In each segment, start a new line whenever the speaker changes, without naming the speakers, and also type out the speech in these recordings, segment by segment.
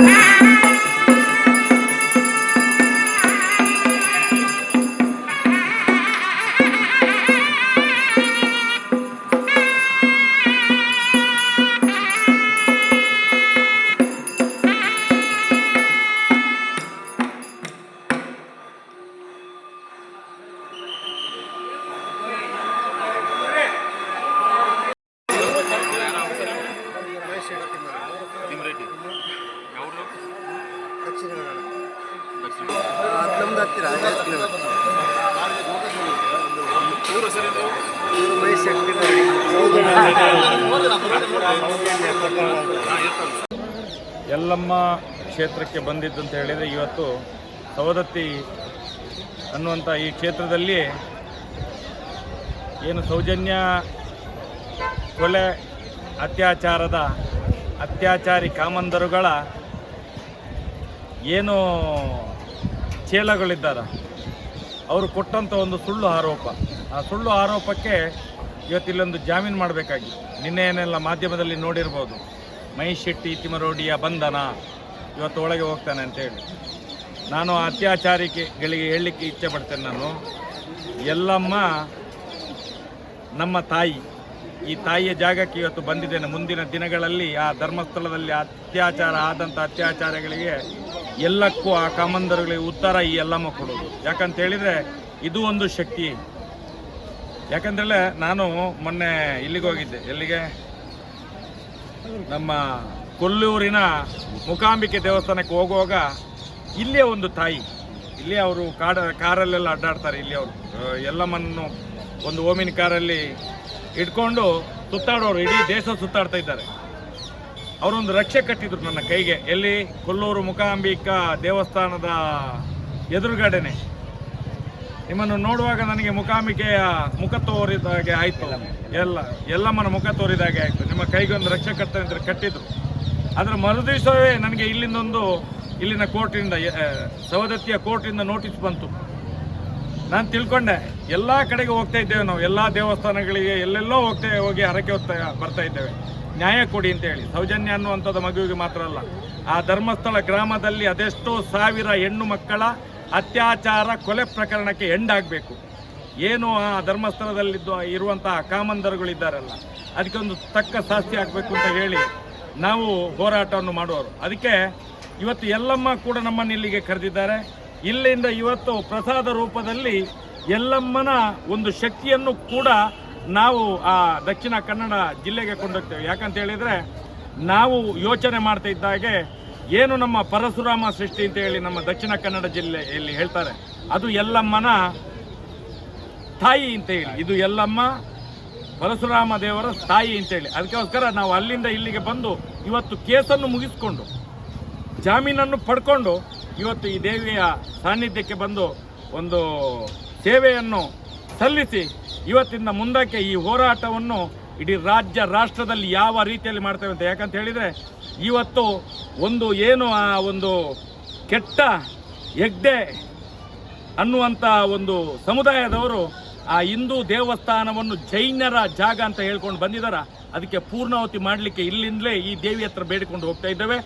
Ah! ನಮ್ದು ಹತ್ತಿರ
ಯಲ್ಲಮ್ಮ ಕ್ಷೇತ್ರಕ್ಕೆ ಬಂದಿದ್ದು ಅಂತ ಹೇಳಿದರೆ ಇವತ್ತು ಸವದತ್ತಿ ಅನ್ನುವಂಥ ಈ ಕ್ಷೇತ್ರದಲ್ಲಿ ಏನು ಸೌಜನ್ಯ ಕೊಲೆ ಅತ್ಯಾಚಾರದ ಅತ್ಯಾಚಾರಿ ಕಾಮಂದರುಗಳ ಏನು ಚೇಲಗಳಿದ್ದಾರೆ ಅವರು ಕೊಟ್ಟಂಥ ಒಂದು ಸುಳ್ಳು ಆರೋಪ. ಆ ಸುಳ್ಳು ಆರೋಪಕ್ಕೆ ಇವತ್ತು ಇಲ್ಲೊಂದು ಜಾಮೀನು ಮಾಡಬೇಕಾಗಿ. ನಿನ್ನೆ ಏನೆಲ್ಲ ಮಾಧ್ಯಮದಲ್ಲಿ ನೋಡಿರ್ಬೋದು. ಮಹೇಶ್ ಶೆಟ್ಟಿ ತಿಮರೋಡಿಯ ಬಂಧನ. ಇವತ್ತು ಒಳಗೆ ಹೋಗ್ತಾನೆ ಅಂತೇಳಿ ನಾನು ಅತ್ಯಾಚಾರಿಕೆಗಳಿಗೆ ಹೇಳಲಿಕ್ಕೆ ಇಚ್ಛೆ ಪಡ್ತೇನೆ ನಾನು. ಎಲ್ಲಮ್ಮ, ನಮ್ಮ ತಾಯಿ. ಈ ತಾಯಿಯ ಜಾಗಕ್ಕೆ ಇವತ್ತು ಬಂದಿದ್ದೇನೆ. ಮುಂದಿನ ದಿನಗಳಲ್ಲಿ ಆ ಧರ್ಮಸ್ಥಳದಲ್ಲಿ ಅತ್ಯಾಚಾರ ಆದಂಥ ಅತ್ಯಾಚಾರಗಳಿಗೆ ಎಲ್ಲಕ್ಕೂ ಆ ಕಾಮಂದರುಗಳಿಗೆ ಉತ್ತರ ಈ ಎಲ್ಲಮ್ಮ ಕೊಡೋದು. ಯಾಕಂತ ಹೇಳಿದರೆ ಇದು ಒಂದು ಶಕ್ತಿ. ಯಾಕಂದ್ರೆ ನಾನು ಮೊನ್ನೆ ಇಲ್ಲಿಗೆ ಹೋಗಿದ್ದೆ. ಎಲ್ಲಿಗೆ? ನಮ್ಮ ಕೊಲ್ಲೂರಿನ ಮುಕಾಂಬಿಕೆ ದೇವಸ್ಥಾನಕ್ಕೆ ಹೋಗುವಾಗ ಇಲ್ಲೇ ಒಂದು ತಾಯಿ. ಇಲ್ಲಿ ಅವರು ಕಾಡ, ಕಾರಲ್ಲೆಲ್ಲ ಅಡ್ಡಾಡ್ತಾರೆ ಇಲ್ಲಿ ಅವರು. ಎಲ್ಲಮ್ಮನ್ನು ಒಂದು ಓಮಿನ ಕಾರಲ್ಲಿ ಇಟ್ಕೊಂಡು ಸುತ್ತಾಡೋರು. ಇಡೀ ದೇಶ ಸುತ್ತಾಡ್ತಾ ಇದ್ದಾರೆ. ಅವರೊಂದು ರಕ್ಷೆ ಕಟ್ಟಿದ್ರು ನನ್ನ ಕೈಗೆ. ಎಲ್ಲಿ? ಕೊಲ್ಲೂರು ಮುಕಾಂಬಿಕಾ ದೇವಸ್ಥಾನದ ಎದುರುಗಡೆನೆ. ನಿಮ್ಮನ್ನು ನೋಡುವಾಗ ನನಗೆ ಮುಖಾಂಬಿಕೆಯ ಮುಖ ತೋರಿದಾಗೆ ಆಯಿತು. ಎಲ್ಲ, ಎಲ್ಲಮ್ಮನ ಮುಖ ತೋರಿದಾಗೆ ಆಯಿತು. ನಿಮ್ಮ ಕೈಗೊಂದು ರಕ್ಷೆ ಕಟ್ತಾರೆ ಅಂತ ಕಟ್ಟಿದ್ರು. ಅದರ ಮರುದಿವಸವೇ ನನಗೆ ಇಲ್ಲಿಂದೊಂದು, ಇಲ್ಲಿನ ಕೋರ್ಟಿಂದ ಸವದತ್ತಿಯ ಕೋರ್ಟಿಂದ ನೋಟಿಸ್ ಬಂತು. ನಾನು ತಿಳ್ಕೊಂಡೆ, ಎಲ್ಲ ಕಡೆಗೆ ಹೋಗ್ತಾ ಇದ್ದೇವೆ ನಾವು. ಎಲ್ಲ ದೇವಸ್ಥಾನಗಳಿಗೆ ಎಲ್ಲೆಲ್ಲೋ ಹೋಗ್ತಾ ಹೋಗಿ ಹರಕೆ ಹೋಗ್ತಾ ಬರ್ತಾ ಇದ್ದೇವೆ. ನ್ಯಾಯ ಕೊಡಿ ಅಂತ ಹೇಳಿ. ಸೌಜನ್ಯ ಅನ್ನುವಂಥದ್ದು ಮಗುವಿಗೆ ಮಾತ್ರ ಅಲ್ಲ. ಆ ಧರ್ಮಸ್ಥಳ ಗ್ರಾಮದಲ್ಲಿ ಅದೆಷ್ಟೋ ಸಾವಿರ ಹೆಣ್ಣು ಮಕ್ಕಳ ಅತ್ಯಾಚಾರ ಕೊಲೆ ಪ್ರಕರಣಕ್ಕೆ ಎಂಡಾಗಬೇಕು. ಏನು ಆ ಧರ್ಮಸ್ಥಳದಲ್ಲಿದ್ದು ಇರುವಂತಹ ಕಾಮಂದರುಗಳಿದ್ದಾರಲ್ಲ ಅದಕ್ಕೆ ಒಂದು ತಕ್ಕ ಶಾಸ್ತಿ ಆಗಬೇಕು ಅಂತ ಹೇಳಿ ನಾವು ಹೋರಾಟವನ್ನು ಮಾಡುವರು. ಅದಕ್ಕೆ ಇವತ್ತು ಎಲ್ಲಮ್ಮ ಕೂಡ ನಮ್ಮನ್ನು ಇಲ್ಲಿಗೆ ಕರೆದಿದ್ದಾರೆ. ಇಲ್ಲಿಂದ ಇವತ್ತು ಪ್ರಸಾದ ರೂಪದಲ್ಲಿ ಎಲ್ಲಮ್ಮನ ಒಂದು ಶಕ್ತಿಯನ್ನು ಕೂಡ ನಾವು ಆ ದಕ್ಷಿಣ ಕನ್ನಡ ಜಿಲ್ಲೆಗೆ ಕೊಂಡೋಗ್ತೇವೆ. ಯಾಕಂತ ಹೇಳಿದರೆ ನಾವು ಯೋಚನೆ ಮಾಡ್ತಾ ಇದ್ದಾಗೆ ಏನು ನಮ್ಮ ಪರಶುರಾಮ ಸೃಷ್ಟಿ ಅಂತ ಹೇಳಿ ನಮ್ಮ ದಕ್ಷಿಣ ಕನ್ನಡ ಜಿಲ್ಲೆಯಲ್ಲಿ ಹೇಳ್ತಾರೆ. ಅದು ಎಲ್ಲಮ್ಮನ ತಾಯಿ ಅಂತ ಹೇಳಿ. ಇದು ಎಲ್ಲಮ್ಮ ಪರಶುರಾಮ ದೇವರ ತಾಯಿ ಅಂತೇಳಿ ಅದಕ್ಕೋಸ್ಕರ ನಾವು ಅಲ್ಲಿಂದ ಇಲ್ಲಿಗೆ ಬಂದು ಇವತ್ತು ಕೇಸನ್ನು ಮುಗಿಸ್ಕೊಂಡು, ಜಾಮೀನನ್ನು ಪಡ್ಕೊಂಡು ಇವತ್ತು ಈ ದೇವಿಯ ಸಾನ್ನಿಧ್ಯಕ್ಕೆ ಬಂದು ಒಂದು ಸೇವೆಯನ್ನು ಸಲ್ಲಿಸಿ ಇವತ್ತಿಂದ ಮುಂದಕ್ಕೆ ಈ ಹೋರಾಟವನ್ನು ಇಡೀ ರಾಜ್ಯ, ರಾಷ್ಟ್ರದಲ್ಲಿ ಯಾವ ರೀತಿಯಲ್ಲಿ ಮಾಡ್ತೇವೆ ಅಂತ ಯಾಕಂತ ಹೇಳಿದರೆ, ಇವತ್ತು ಒಂದು ಏನು ಆ ಒಂದು ಕೆಟ್ಟ ಹೆಗ್ಡೆ ಅನ್ನುವಂಥ ಒಂದು ಸಮುದಾಯದವರು ಆ ಹಿಂದೂ ದೇವಸ್ಥಾನವನ್ನು ಜೈನರ ಜಾಗ ಅಂತ ಹೇಳ್ಕೊಂಡು ಬಂದಿದ್ದಾರ ಅದಕ್ಕೆ ಪೂರ್ಣಾವತಿ ಮಾಡಲಿಕ್ಕೆ ಇಲ್ಲಿಂದಲೇ ಈ ದೇವಿ ಹತ್ರ ಬೇಡಿಕೊಂಡು ಹೋಗ್ತಾ ಇದ್ದೇವೆ.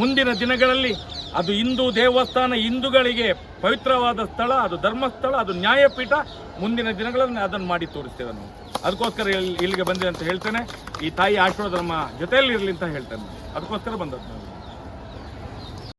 ಮುಂದಿನ ದಿನಗಳಲ್ಲಿ ಅದು ಹಿಂದೂ ದೇವಸ್ಥಾನ ಹಿಂದೂಗಳಿಗೆ ಪವಿತ್ರವಾದ ಸ್ಥಳ, ಅದು ಧರ್ಮಸ್ಥಳ, ಅದು ನ್ಯಾಯಪೀಠ. ಮುಂದಿನ ದಿನಗಳಲ್ಲಿ ಅದನ್ನು ಮಾಡಿ ತೋರಿಸ್ತೇವೆ ನಾವು ಅದಕ್ಕೋಸ್ಕರ ಇಲ್ಲಿ- ಇಲ್ಲಿಗೆ ಬಂದಿದೆ ಅಂತ ಹೇಳ್ತೇನೆ. ಈ ತಾಯಿ ಆಶೀರ್ವಾದ ನಮ್ಮ ಜೊತೆಯಲ್ಲಿ ಇರಲಿ ಅಂತ ಹೇಳ್ತೇನೆ ಅದಕ್ಕೋಸ್ಕರ ಬಂದದ್ದು